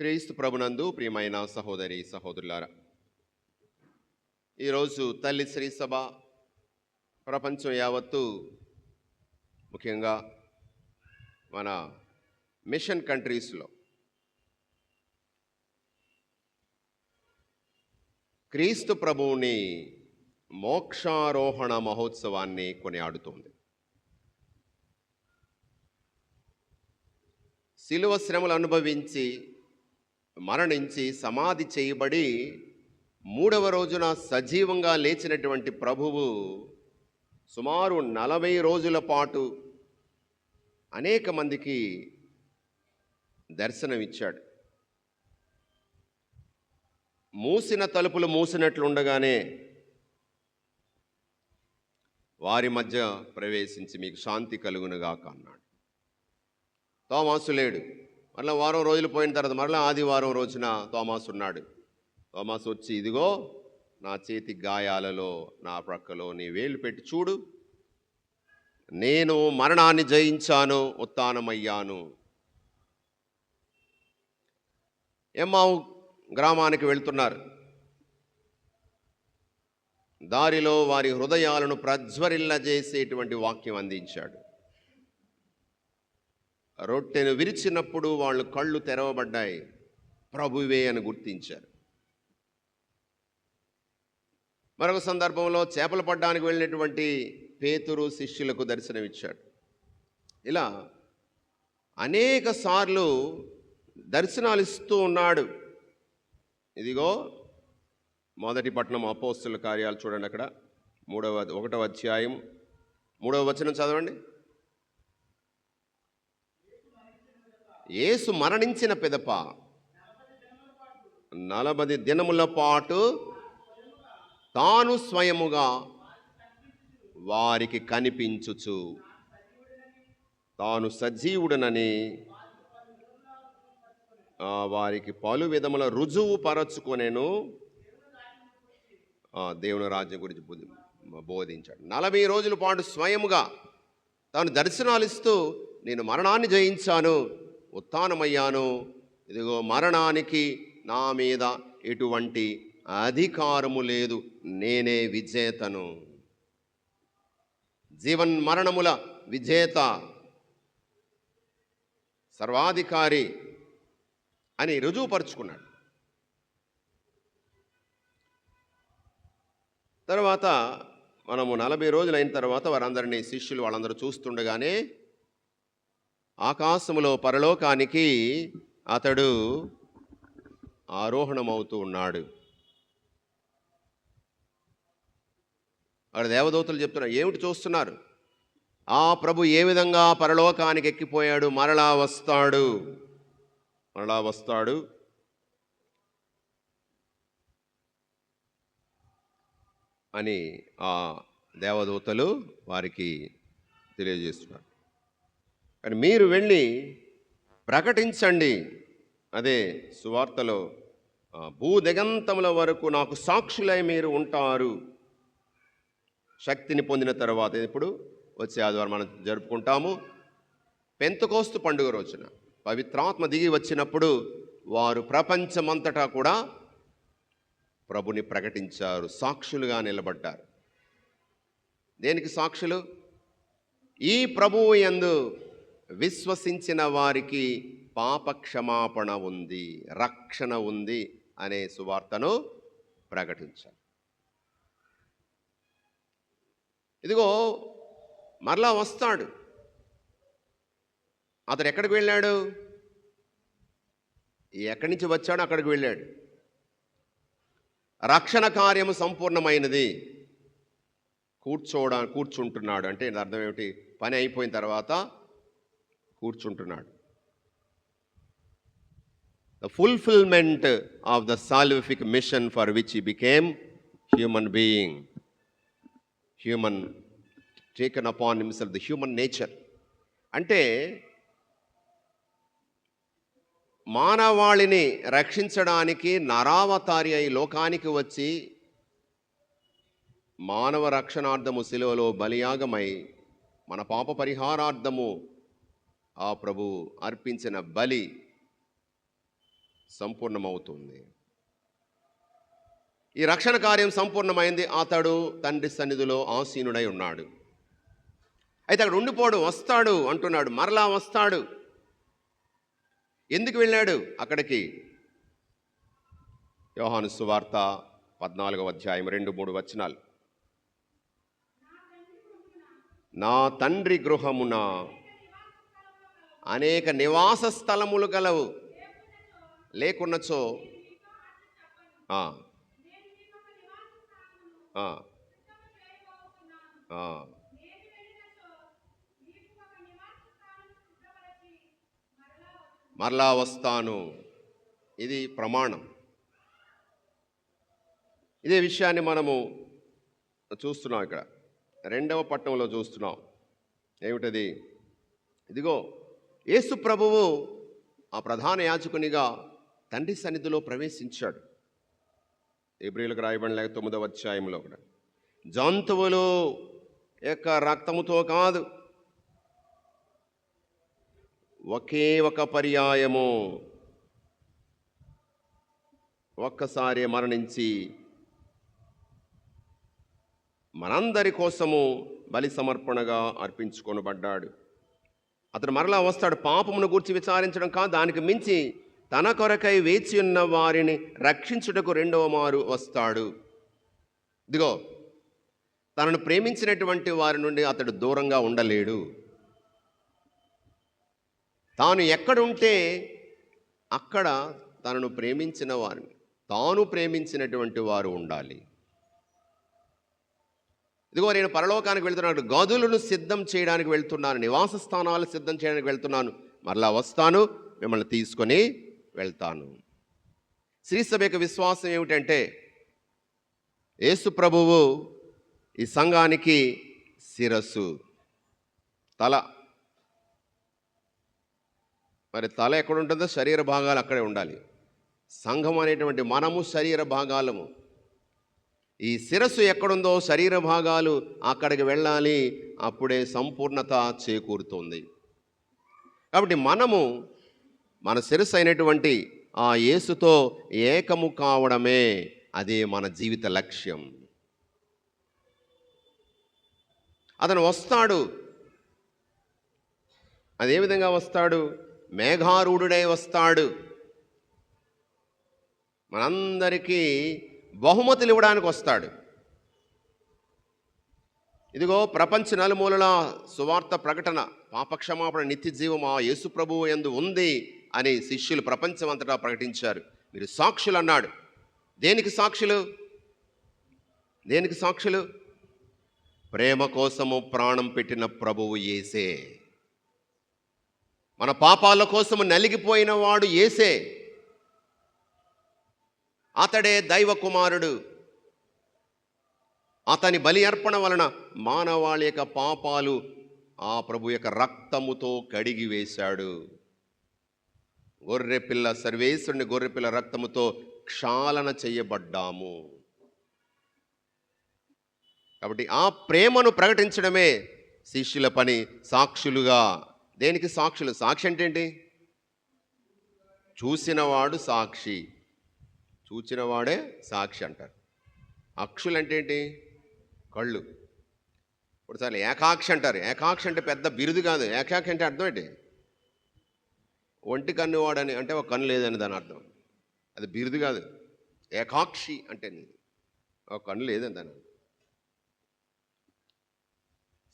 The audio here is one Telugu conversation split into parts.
క్రీస్తు ప్రభునందు ప్రియమైన సహోదరి సహోదరులారా ఈరోజు తల్లి శ్రీ సభ ప్రపంచం యావత్తు ముఖ్యంగా మన మిషన్ కంట్రీస్లో క్రీస్తు ప్రభువుని మోక్షారోహణ మహోత్సవాన్ని కొనియాడుతోంది. శిలువ శ్రమలు అనుభవించి మరణించి సమాధి చేయబడి మూడవ రోజున సజీవంగా లేచినటువంటి ప్రభువు సుమారు నలభై రోజుల పాటు అనేక మందికి దర్శనమిచ్చాడు. మూసిన తలుపులు మూసినట్లుండగానే వారి మధ్య ప్రవేశించి మీకు శాంతి కలుగునుగాక అన్నాడు. తోమాసు లేడు. మరలా వారం రోజులు పోయిన తర్వాత మరలా ఆదివారం రోజున తోమాస్ ఉన్నాడు. తోమాస్ వచ్చి ఇదిగో నా చేతి గాయాలలో నా ప్రక్కలో నీ వేలు పెట్టి చూడు. నేను మరణాన్ని జయించాను ఉత్తానమయ్యాను ఎమ్మావు గ్రామానికి వెళ్తున్నారు. దారిలో వారి హృదయాలను ప్రజ్వరిల్లజేసేటువంటి వాక్యం అందించాడు. రొట్టెను విరిచినప్పుడు వాళ్ళు కళ్ళు తెరవబడ్డాయి. ప్రభువే అని గుర్తించారు. మరొక సందర్భంలో చేపలు పడ్డానికి వెళ్ళినటువంటి పేతురు శిష్యులకు దర్శనమిచ్చాడు. ఇలా అనేక సార్లు దర్శనాలు ఇస్తూ ఉన్నాడు. ఇదిగో మొదటి పట్టణం అపోస్తుల కార్యాలు చూడండి అక్కడ. మూడవ ఒకటవ అధ్యాయం. మూడవ వచనం చదవండి. యేసు మరణించిన పిదప. నలభై దినముల పాటు తాను స్వయముగా వారికి కనిపించుచు తాను సజీవుడనని వారికి పలు విధముల రుజువు పరచుకొనేను. దేవుని రాజ్యం గురించి బోధించాడు. నలభై రోజుల పాటు స్వయముగా తాను దర్శనాలు ఇస్తూ నేను మరణాన్ని జయించాను. ఉత్థానమయ్యాను. ఇదిగో మరణానికి నా మీద ఎటువంటి అధికారము లేదు. నేనే విజేతను. జీవన్ మరణముల విజేత సర్వాధికారి అని రుజువుపరుచుకున్నాడు. తర్వాత మనము నలభై రోజులైన తర్వాత వారందరినీ శిష్యులు వాళ్ళందరూ చూస్తుండగానే ఆకాశములో పరలోకానికి అతడు ఆరోహణమవుతూ ఉన్నాడు. అక్కడ దేవదూతలు చెప్తున్నారు ఏమిటి చూస్తున్నారు? ఆ ప్రభు ఏ విధంగా పరలోకానికి ఎక్కిపోయాడు? మరలా వస్తాడు. మరలా వస్తాడు. అని ఆ దేవదూతలు వారికి తెలియజేస్తున్నారు. కానీ మీరు వెళ్ళి ప్రకటించండి. అదే సువార్తలో భూదిగంతముల వరకు నాకు సాక్షులై మీరు ఉంటారు. శక్తిని పొందిన తర్వాత ఇప్పుడు వచ్చే ఆదివారం మనం జరుపుకుంటాము. పెంతకోస్తు పండుగ రోజున పవిత్రాత్మ దిగి వచ్చినప్పుడు వారు ప్రపంచమంతటా కూడా ప్రభుని ప్రకటించారు సాక్షులుగా నిలబడ్డారు. దేనికి సాక్షులు? ఈ ప్రభువు యందు విశ్వసించిన వారికి పాప క్షమాపణ ఉంది రక్షణ ఉంది అనే సువార్తను ప్రకటించాలి. ఇదిగో మరలా వస్తాడు. అతడు ఎక్కడికి వెళ్ళాడు? ఎక్కడి నుంచి వచ్చాడో అక్కడికి వెళ్ళాడు. రక్షణ కార్యము సంపూర్ణమైనది. కూర్చోడా కూర్చుంటున్నాడు. అంటే అర్థం ఏమిటి? పని అయిపోయిన తర్వాత కూర్చుంటున్నాడు. The fulfilment of the salvific mission for which he became human being human taken upon himself the human nature అంటే మానవాళిని రక్షించడానికి నరావతారి అయి లోకానికి వచ్చి మానవ రక్షణార్థము శిలువలో బలియాగమై మన పాప పరిహారార్థము ఆ ప్రభువు అర్పించిన బలి సంపూర్ణమవుతుంది. ఈ రక్షణ కార్యం సంపూర్ణమైంది. అతడు తండ్రి సన్నిధిలో ఆసీనుడై ఉన్నాడు. అయితే అక్కడ ఉండిపోడు వస్తాడు అంటున్నాడు. మరలా వస్తాడు. ఎందుకు వెళ్ళాడు? అక్కడికి యోహాను సువార్త పద్నాలుగవ అధ్యాయం రెండు మూడు వచనాలు. నా తండ్రి గృహమున అనేక నివాస స్థలములు గలవు. లేకున్నచో మరలా వస్తాను. ఇది ప్రమాణం. ఇదే విషయాన్ని మనము చూస్తున్నాం ఇక్కడ. రెండవ పట్టణంలో చూస్తున్నాం. ఏమిటది? ఇదిగో యేసు ప్రభువు ఆ ప్రధాన యాజకునిగా తండ్రి సన్నిధిలో ప్రవేశించాడు. ఏప్రిల్కి రాయబడిన లేక తొమ్మిదవ అధ్యాయంలో కూడా. జంతువులు యొక్క రక్తముతో కాదు. ఒకే ఒక పర్యాయము ఒక్కసారి మరణించి మనందరి కోసము బలి సమర్పణగా అర్పించుకొనబడ్డాడు. అతడు మరలా వస్తాడు. పాపమును గూర్చి విచారించడం కాదు దానికి మించి తన కొరకై వేచి ఉన్న వారిని రక్షించుటకు రెండవ మారు వస్తాడు. ఇదిగో తనను ప్రేమించినటువంటి వారి నుండి అతడు దూరంగా ఉండలేడు. తాను ఎక్కడుంటే అక్కడ తనను ప్రేమించిన వారిని తాను ప్రేమించినటువంటి వారు ఉండాలి. ఇదిగో నేను పరలోకానికి వెళ్తున్నాను గదులను సిద్ధం చేయడానికి వెళ్తున్నాను నివాస స్థానాలు సిద్ధం చేయడానికి వెళ్తున్నాను మరలా వస్తాను మిమ్మల్ని తీసుకొని వెళ్తాను. శ్రీసభ యొక్క విశ్వాసం ఏమిటంటే యేసు ప్రభువు ఈ సంఘానికి శిరస్సు తల. మరి తల ఎక్కడ ఉంటుందో? శరీర భాగాలు అక్కడే ఉండాలి. సంఘం అనేటువంటి మనము శరీర భాగాలము. ఈ శిరస్సు ఎక్కడుందో శరీర భాగాలు అక్కడికి వెళ్ళాలి అప్పుడే సంపూర్ణత చేకూరుతుంది. కాబట్టి మనము మన శిరస్సు అయినటువంటి ఆ యేసుతో ఏకము కావడమే అదే మన జీవిత లక్ష్యం. అతను వస్తాడు. అదే విధంగా వస్తాడు. మేఘారూఢుడై వస్తాడు. మనందరికీ బహుమతులు ఇవ్వడానికి వస్తాడు ఇదిగో ప్రపంచ నలుమూలల సువార్త ప్రకటన పాపక్షమాపణ నిత్య జీవం ఆ యేసు ప్రభువు ఎందు ఉంది అని శిష్యులు ప్రపంచం అంతటా ప్రకటించారు. మీరు సాక్షులు అన్నాడు దేనికి సాక్షులు? దేనికి సాక్షులు? ప్రేమ కోసము ప్రాణం పెట్టిన ప్రభువు ఏసే మన పాపాల కోసము నలిగిపోయిన వాడు ఏసే అతడే దైవ కుమారుడు అతని బలి అర్పణ వలన మానవాళి యొక్క పాపాలు ఆ ప్రభు యొక్క రక్తముతో కడిగి వేశాడు. గొర్రెపిల్ల సర్వేశ్వరుని గొర్రెపిల్ల రక్తముతో క్షాళన చేయబడ్డాము. కాబట్టి ఆ ప్రేమను ప్రకటించడమే శిష్యుల పని సాక్షులుగా. దేనికి సాక్షులు? సాక్షి అంటే ఏంటి? చూసినవాడు సాక్షి. చూచినవాడే సాక్షి అంటారు. అక్షులు అంటే ఏంటి కళ్ళు. ఒకసారి ఏకాక్షి అంటారు. ఏకాక్షి అంటే పెద్ద బిరుదు కాదు. ఏకాక్షి అంటే అర్థం ఏంటి? ఒంటి కన్నువాడని అంటే ఒక కన్ను లేదని దాని అర్థం. అది బిరుదు కాదు. ఏకాక్షి అంటే ఒక కన్ను లేదని దాని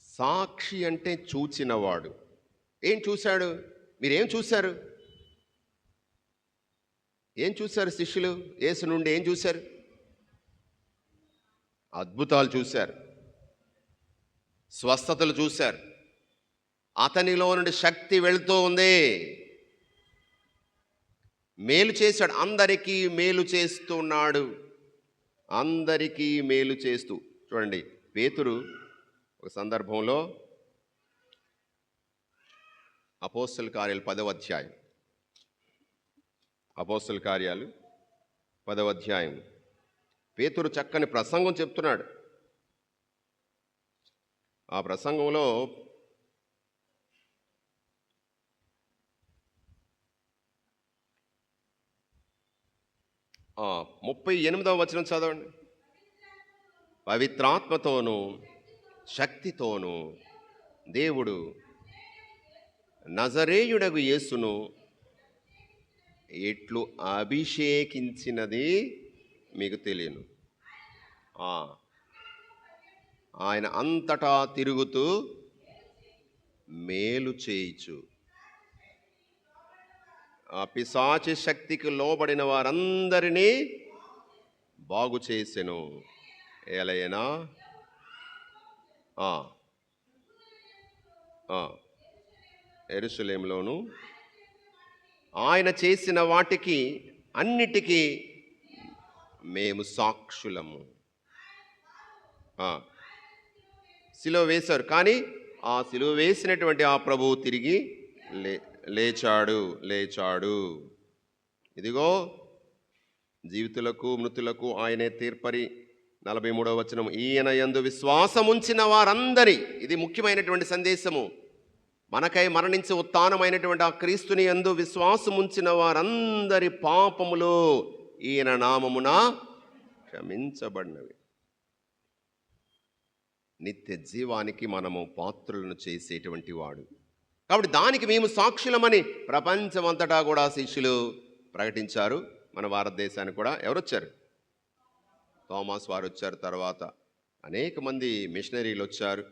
సాక్షి అంటే చూచినవాడు. ఏం చూశాడు? మీరేం చూశారు? ఏం చూశారు శిష్యులు? యేసు నుండి ఏం చూశారు? అద్భుతాలు చూశారు. స్వస్థతలు చూశారు. అతనిలో నుండి శక్తి వెళుతూ ఉంది. మేలు చేశాడు. అందరికీ మేలు చేస్తున్నాడు. అందరికీ మేలు చేస్తూ చూడండి పేతురు ఒక సందర్భంలో అపోస్తల కార్యాలు పదవ అధ్యాయం. అపోస్తల కార్యాలు పదవ అధ్యాయం పేతురు చక్కని ప్రసంగం చెప్తున్నాడు. ఆ ప్రసంగంలో ముప్పై ఎనిమిదవ వచనం చదవండి. పవిత్రాత్మతోనూ శక్తితోనూ దేవుడు నజరేయుడగు యేసును ఎట్లు అభిషేకించినది మీకు తెలియను. ఆయన అంతటా తిరుగుతూ మేలు చేయిచు. ఆ పిశాచి శక్తికి లోబడిన వారందరినీ బాగు చేసెను. ఎలయనా ఎరుసలేంలోను ఆయన చేసిన వాటికి అన్నిటికీ మేము సాక్షులము. ఆ, సిలువ వేశారు. కానీ ఆ సిలువ వేసినటువంటి ఆ ప్రభువు తిరిగి లే లేచాడు లేచాడు. ఇదిగో జీవితులకు మృతులకు ఆయనే తీర్పరి. నలభై మూడవ వచనం. ఈయన యందు విశ్వాసముంచిన వారందరి ఇది ముఖ్యమైనటువంటి సందేశము. మనకై మరణించి ఉత్థానమైనటువంటి ఆ క్రీస్తుని ఎందు విశ్వాసముంచిన వారందరి పాపములు ఈయన నామమున క్షమించబడినవి. నిత్య జీవానికి మనము పాత్రులను చేసేటువంటి వాడు. కాబట్టి దానికి మేము సాక్షులమని ప్రపంచమంతటా కూడా శిష్యులు ప్రకటించారు. మన భారతదేశానికి కూడా ఎవరు వచ్చారు థామస్ వారు వచ్చారు తర్వాత అనేక మంది మిషనరీలు వచ్చారు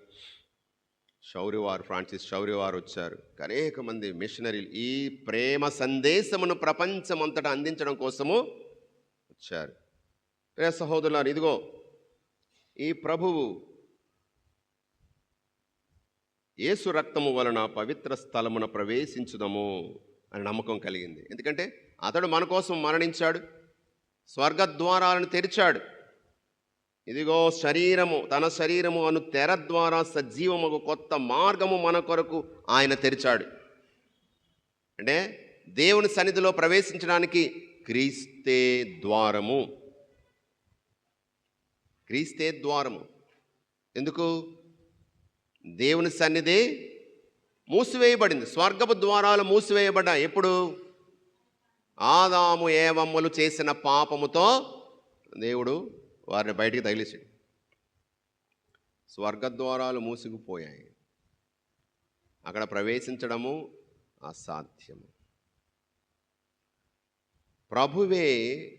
శౌర్యవారు ఫ్రాన్సిస్ శౌర్యవారు వచ్చారు. అనేక మంది మిషనరీలు ఈ ప్రేమ సందేశమును ప్రపంచమంతటా అందించడం కోసము వచ్చారు. ప్రియ సహోదరులారు ఇదిగో ఈ ప్రభువు యేసు రక్తము వలన పవిత్ర స్థలమున ప్రవేశించుదము అని నమ్మకం కలిగింది. ఎందుకంటే అతడు మన కోసం మరణించాడు స్వర్గద్వారాలను తెరిచాడు. ఇదిగో శరీరము తన శరీరము అను తెర ద్వారా సజీవము కొత్త మార్గము మన కొరకు ఆయన తెరిచాడు. అంటే దేవుని సన్నిధిలో ప్రవేశించడానికి క్రీస్తే ద్వారము. క్రీస్తే ద్వారము. ఎందుకు? దేవుని సన్నిధి మూసివేయబడింది. స్వర్గపు ద్వారాలు మూసివేయబడ్డా ఎప్పుడు? ఆదాము ఏవమ్మలు చేసిన పాపముతో దేవుడు వారిని బయటికి తగిలేసాడు స్వర్గద్వారాలు మూసుకుపోయాయి. అక్కడ ప్రవేశించడము అసాధ్యము. ప్రభువే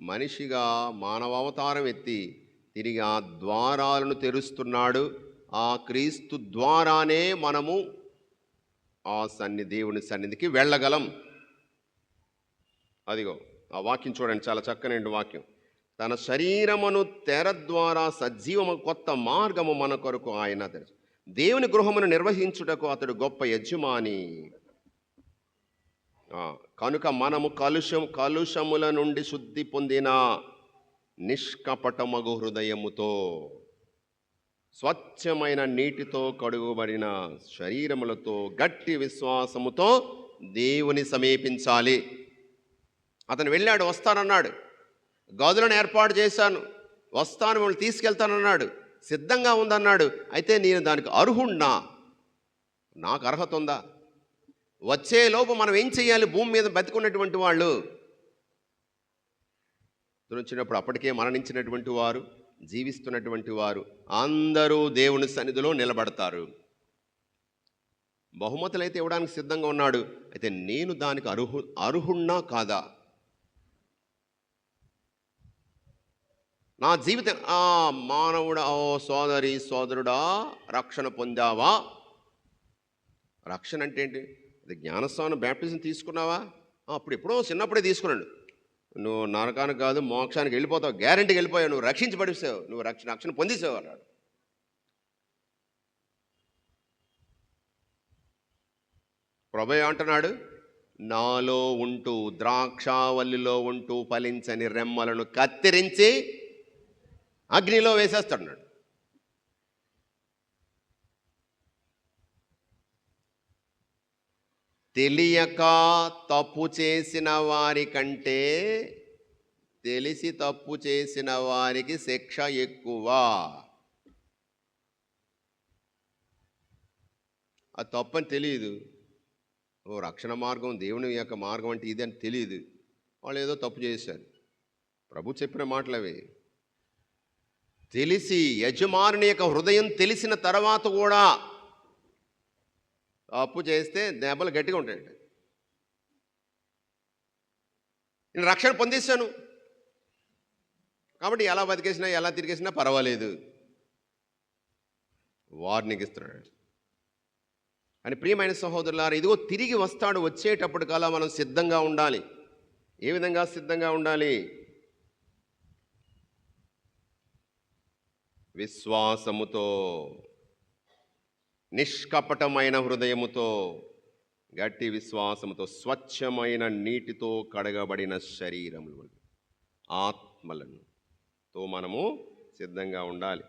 మనిషిగా మానవావతారం ఎత్తి తిరిగి ఆ ద్వారాలను తెరుస్తున్నాడు. ఆ క్రీస్తు ద్వారానే మనము ఆ సన్ని దేవుని సన్నిధికి వెళ్ళగలం. అదిగో ఆ వాక్యం చూడండి చాలా చక్కనైన వాక్యం. తన శరీరమును తెర ద్వారా సజీవము కొత్త మార్గము మన కొరకు ఆయన తెలుసు. దేవుని గృహమును నిర్వహించుటకు అతడు గొప్ప యజమాని. కనుక మనము కలుషం కలుషముల నుండి శుద్ధి పొందిన నిష్కపటమగు హృదయముతో స్వచ్ఛమైన నీటితో కడుగుబడిన శరీరములతో గట్టి విశ్వాసముతో దేవుని సమీపించాలి. అతను వెళ్ళాడు వస్తానన్నాడు. గదులను ఏర్పాటు చేశాను. వస్తాను మిమ్మల్ని తీసుకెళ్తానన్నాడు. సిద్ధంగా ఉందన్నాడు. అయితే నేను దానికి అర్హుణ్ణా? నాకు అర్హత ఉందా? వచ్చేలోపు మనం ఏం చేయాలి? భూమి మీద బతికున్నటువంటి వాళ్ళు? వచ్చినప్పుడు అప్పటికే మరణించినటువంటి వారు జీవిస్తున్నటువంటి వారు అందరూ దేవుని సన్నిధిలో నిలబడతారు. బహుమతులు అయితే ఇవ్వడానికి సిద్ధంగా ఉన్నాడు. అయితే నేను దానికి అర్హు అర్హుణ్ణా కాదా? నా జీవితం ఆ మానవుడా ఓ సోదరి సోదరుడా రక్షణ పొందావా? రక్షణ అంటే ఏంటి? అది జ్ఞానస్వామి బ్యాప్టిజం తీసుకున్నావా? అప్పుడు ఎప్పుడో చిన్నప్పుడే తీసుకున్నాడు. నువ్వు నరకానికి కాదు మోక్షానికి వెళ్ళిపోతావు గ్యారంటీకి వెళ్ళిపోయావు నువ్వు రక్షించబడిసావు నువ్వు రక్షణ రక్షణ పొందేసావు అన్నాడు. ప్రభయ అంటున్నాడు నాలో ఉంటూ ద్రాక్షావల్లిలో ఉంటూ ఫలించని రెమ్మలను కత్తిరించి అగ్నిలో వేసేస్తాడు తెలియక తప్పు చేసిన వారి కంటే తెలిసి తప్పు చేసిన వారికి శిక్ష ఎక్కువ. ఆ తప్పు అని తెలియదు. ఓ రక్షణ మార్గం దేవుని యొక్క మార్గం అంటే ఇది అని తెలియదు. వాళ్ళు ఏదో తప్పు చేశారు. ప్రభు చెప్పిన మాటలవి. తెలిసి యజమానుని యొక్క హృదయం తెలిసిన తర్వాత కూడా అప్పు చేస్తే దెబ్బలు గట్టిగా ఉంటాయండి నేను రక్షణ పొందేశాను కాబట్టి ఎలా బతికేసినా ఎలా తిరిగేసినా పర్వాలేదు. వార్నింగ్ ఇస్తున్నాడు. అని ప్రియమైన సహోదరులారు ఇదిగో తిరిగి వస్తాడు వచ్చేటప్పటికల్లా మనం సిద్ధంగా ఉండాలి. ఏ విధంగా సిద్ధంగా ఉండాలి? విశ్వాసముతో నిష్కపటమైన హృదయముతో గట్టి విశ్వాసముతో స్వచ్ఛమైన నీటితో కడగబడిన శరీరములు. ఆత్మలను తో మనము సిద్ధంగా ఉండాలి.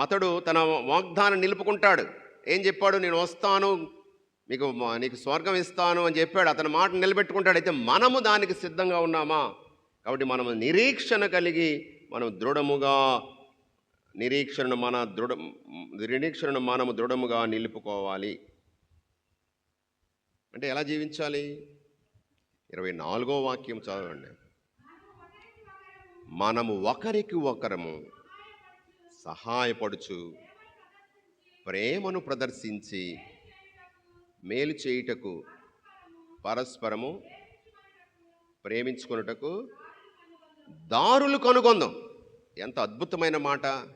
అతడు తన వాగ్దానం నిలుపుకుంటాడు. ఏం చెప్పాడు? నేను వస్తాను మీకు మా- నీకు స్వర్గం ఇస్తాను అని చెప్పాడు. అతని మాట నిలబెట్టుకుంటాడు. అయితే మనము దానికి సిద్ధంగా ఉన్నామా? కాబట్టి మనము నిరీక్షణ కలిగి మనం దృఢముగా నిరీక్షణను మన దృఢ నిరీక్షణను మనము దృఢముగా నిలుపుకోవాలి. అంటే ఎలా జీవించాలి? ఇరవై నాలుగో వాక్యం చదవండి. మనము ఒకరికి ఒకరము సహాయపడుచు ప్రేమను ప్రదర్శించి మేలు చేయుటకు పరస్పరము ప్రేమించుకొనుటకు దారులు కనుగొందాం. ఎంత అద్భుతమైన మాట!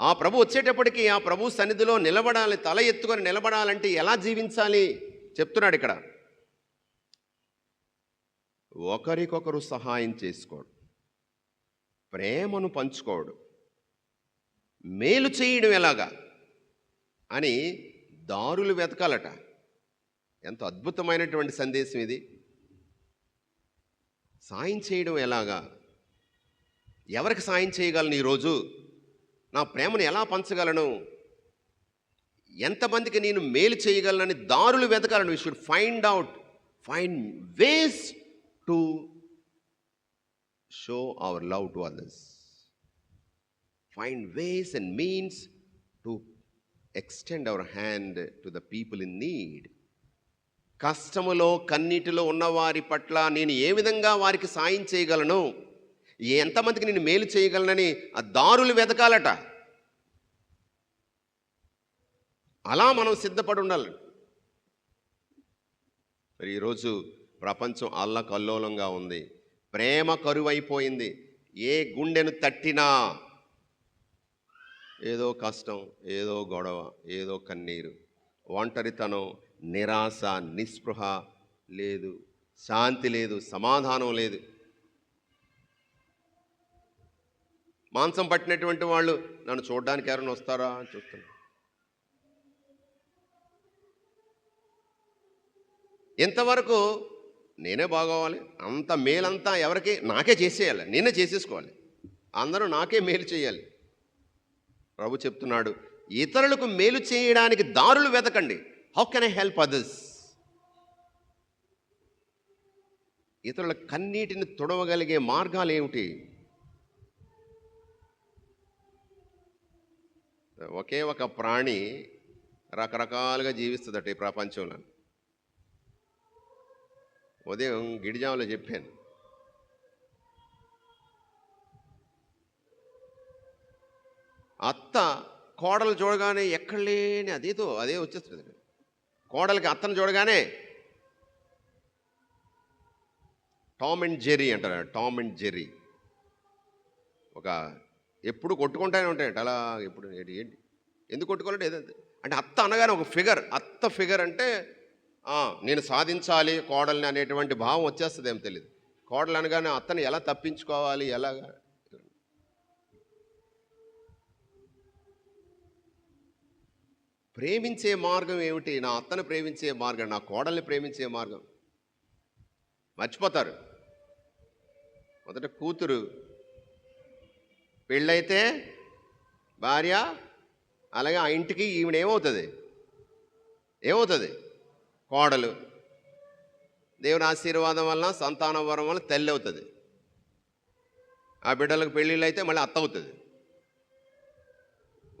ఆ ప్రభు వచ్చేటప్పటికి ఆ ప్రభు సన్నిధిలో నిలబడాలి తల ఎత్తుకొని నిలబడాలంటే ఎలా జీవించాలి? చెప్తున్నాడు ఇక్కడ. ఒకరికొకరు సహాయం చేసుకోడు. ప్రేమను పంచుకోడు. మేలు చేయడం ఎలాగా? అని దారులు వెతకాలట. ఎంత అద్భుతమైనటువంటి సందేశం ఇది. సాయం చేయడం ఎలాగా? ఎవరికి సాయం చేయగలను ఈరోజు? నా ప్రేమను ఎలా పంచగలను? ఎంతమందికి నేను మేలు చేయగలనని దారులు వెతకాలను you should find out find ways to show our love to others find ways and means to extend our hand to the people in need కష్టములో కన్నీటిలో ఉన్నవారి పట్ల నేను ఏ విధంగా వారికి సాయం చేయగలను? ఎంతమందికి నేను మేలు చేయగలనని ఆ దారులు వెతకాలట. అలా మనం సిద్ధపడి ఉండాలి. మరి ఈరోజు ప్రపంచం అల్ల కల్లోలంగా ఉంది. ప్రేమ కరువైపోయింది. ఏ గుండెను తట్టినా ఏదో కష్టం ఏదో గొడవ ఏదో కన్నీరు. ఒంటరితనం నిరాశ నిస్పృహ లేదు. శాంతి లేదు. సమాధానం లేదు. మాంసం పట్టినటువంటి వాళ్ళు నన్ను చూడడానికి ఎవరైనా వస్తారా అని చూస్తున్నారు ఎంతవరకు నేనే బాగోవాలి అంత మేలంతా ఎవరికి నాకే చేసేయాలి నేనే చేసేసుకోవాలి. అందరూ నాకే మేలు చేయాలి. ప్రభు చెప్తున్నాడు ఇతరులకు మేలు చేయడానికి దారులు వెతకండి. How can I help others ఇతరుల కన్నీటిని తుడవగలిగే మార్గాలు ఏమిటి? ఒకే ఒక ప్రాణి రకరకాలుగా జీవిస్తుందట ఈ ప్రపంచంలో. ఉదయం గిడిజాములో చెప్పాను. అత్త కోడలు చూడగానే ఎక్కడ లేని అదేదో అదే వచ్చేస్తుంది. కోడలికి అత్తను చూడగానే టామ్ అండ్ జెర్రీ అంటారు. Tom and Jerry. ఒక ఎప్పుడు కొట్టుకుంటానే ఉంటాయంట. అలా ఎప్పుడు ఏంటి ఏంటి? ఎందుకు కొట్టుకోవాలంటే ఏదంటే అంటే అత్త అనగానే ఒక ఫిగర్ అత్త ఫిగర్ అంటే నేను సాధించాలి కోడల్ని అనేటువంటి భావం వచ్చేస్తుంది ఏం తెలియదు కోడలు అనగానే అత్తని ఎలా తప్పించుకోవాలి ఎలాగా? ప్రేమించే మార్గం ఏమిటి? నా అత్తను ప్రేమించే మార్గం నా కోడల్ని ప్రేమించే మార్గం. మర్చిపోతారు. మొదట కూతురు పెళ్ళైతే భార్య అలాగే ఆ ఇంటికి ఈవిడ ఏమవుతుంది? ఏమవుతుంది? కోడలు. దేవుని ఆశీర్వాదం వలన సంతానం వరం వల్ల తల్లి అవుతుంది. ఆ బిడ్డలకు పెళ్ళిళ్ళు అయితే మళ్ళీ అత్త అవుతుంది.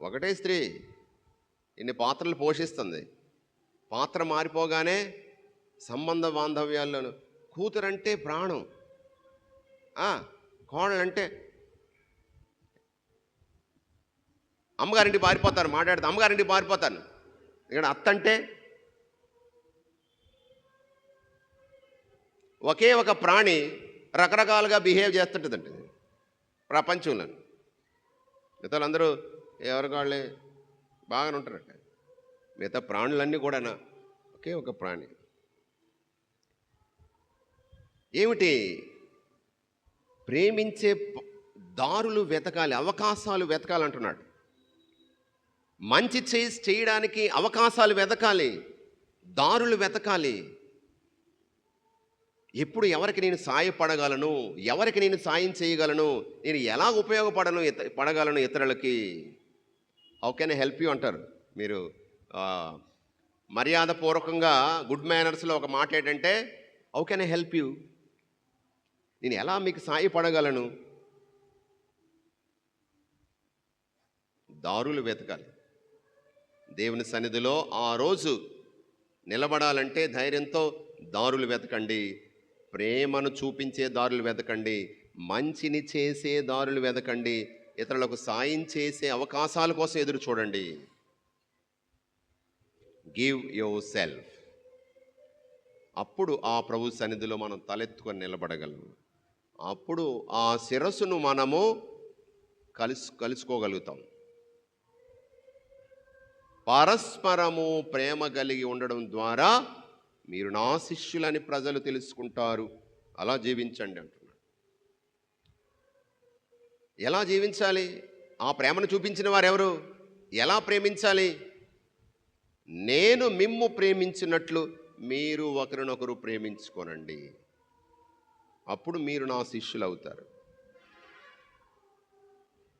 ఒకటే స్త్రీ ఇన్ని పాత్రలు పోషిస్తుంది. పాత్ర మారిపోగానే సంబంధ బాంధవ్యాల్లోను కూతురంటే ప్రాణం. కోడలంటే అమ్మగారింటి పారిపోతాను మాట్లాడితే అమ్మగారింటి పారిపోతాను ఇక్కడ అత్త అంటే ఒకే ఒక ప్రాణి రకరకాలుగా బిహేవ్ చేస్తుంటుందండి ప్రపంచంలో. మిగతా అందరూ ఎవరికి వాళ్ళే బాగానే ఉంటారట మిగతా ప్రాణులన్నీ కూడా ఒకే ఒక ప్రాణి. ఏమిటి? ప్రేమించే దారులు వెతకాలి అవకాశాలు వెతకాలంటున్నాడు. మంచి చేసి చేయడానికి అవకాశాలు వెతకాలి దారులు వెతకాలి. ఎప్పుడు ఎవరికి నేను సాయపడగలను ఎవరికి నేను సాయం చేయగలను నేను ఎలా ఉపయోగపడను ఇత పడగలను ఇతరులకి? హౌ కెన్ హెల్ప్ యూ అంటారు. మీరు మర్యాదపూర్వకంగా గుడ్ మేనర్స్లో ఒక మాట ఏంటంటే హౌ కెన్ హెల్ప్ యూ నేను ఎలా మీకు సాయపడగలను? దారులు వెతకాలి. దేవుని సన్నిధిలో ఆ రోజు నిలబడాలంటే ధైర్యంతో దారులు వెతకండి. ప్రేమను చూపించే దారులు వెతకండి. మంచిని చేసే దారులు వెతకండి. ఇతరులకు సాయం చేసే అవకాశాల కోసం ఎదురు చూడండి. గివ్ యువర్ సెల్ఫ్ అప్పుడు ఆ ప్రభు సన్నిధిలో మనం తలెత్తుకొని నిలబడగలము. అప్పుడు ఆ శిరస్సును మనము కలుసు కలుసుకోగలుగుతాం. పరస్పరము ప్రేమ కలిగి ఉండడం ద్వారా మీరు నా శిష్యులని ప్రజలు తెలుసుకుంటారు. అలా జీవించండి అంటున్నాడు. ఎలా జీవించాలి? ఆ ప్రేమను చూపించిన వారెవరు? ఎలా ప్రేమించాలి? నేను మిమ్ము ప్రేమించినట్లు మీరు ఒకరినొకరు ప్రేమించుకోనండి. అప్పుడు మీరు నా శిష్యులు అవుతారు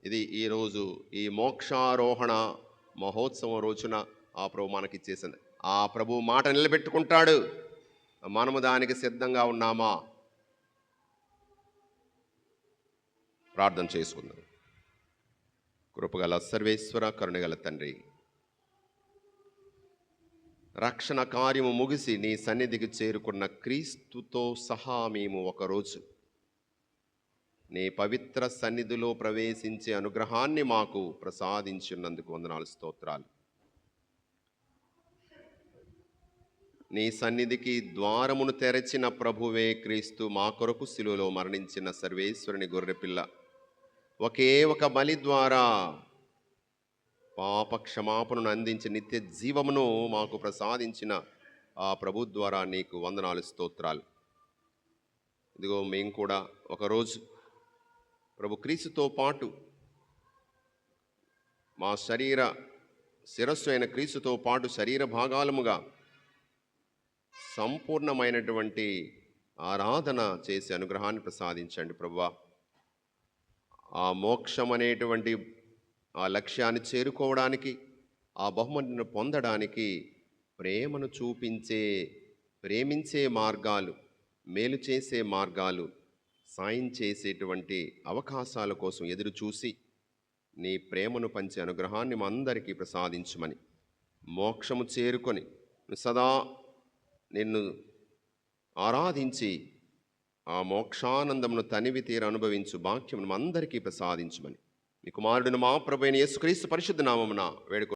ఇది ఈరోజు ఈ మోక్షారోహణ మహోత్సవం రోజున ఆ ప్రభు మనకిచ్చేసింది. ఆ ప్రభు మాట నిలబెట్టుకుంటాడు. మనము దానికి సిద్ధంగా ఉన్నామా? ప్రార్థన చేసుకుందాం. కృపగల సర్వేశ్వర కరుణగల తండ్రి. రక్షణ కార్యము ముగిసి నీ సన్నిధికి చేరుకున్న క్రీస్తుతో సహా మేము ఒకరోజు నీ పవిత్ర సన్నిధిలో ప్రవేశించే అనుగ్రహాన్ని మాకు ప్రసాదించినందుకు వందనాలు స్తోత్రాలు. నీ సన్నిధికి ద్వారమును తెరచిన ప్రభువే క్రీస్తు మా కొరకు శిలువలో మరణించిన సర్వేశ్వరుని గొర్రెపిల్ల. ఒకే ఒక బలి ద్వారా పాప క్షమాపణను అందించి నిత్య జీవమును మాకు ప్రసాదించిన ఆ ప్రభు ద్వారా నీకు వందనాలు స్తోత్రాలు. ఇదిగో మేము కూడా ఒకరోజు ప్రభు క్రీస్తుతో పాటు మా శరీర శిరస్సు అయిన క్రీస్తుతో పాటు శరీర భాగాలముగా సంపూర్ణమైనటువంటి ఆరాధన చేసే అనుగ్రహాన్ని ప్రసాదించండి ప్రభువా. ఆ మోక్షం అనేటువంటి ఆ లక్ష్యాన్ని చేరుకోవడానికి ఆ బహుమతిని పొందడానికి ప్రేమను చూపించే ప్రేమించే మార్గాలు మేలు చేసే మార్గాలు సాయం చేసేటువంటి అవకాశాల కోసం ఎదురు చూసి నీ ప్రేమను పంచే అనుగ్రహాన్ని మా అందరికీ ప్రసాదించమని మోక్షము చేరుకొని సదా నిన్ను ఆరాధించి ఆ మోక్షానందమును తనివి తీర అనుభవించు భాగ్యమును అందరికీ ప్రసాదించమని. మీ కుమారుడిని మా ప్రభు యేసుక్రీస్తు పరిశుద్ధ నామమున వేడుకో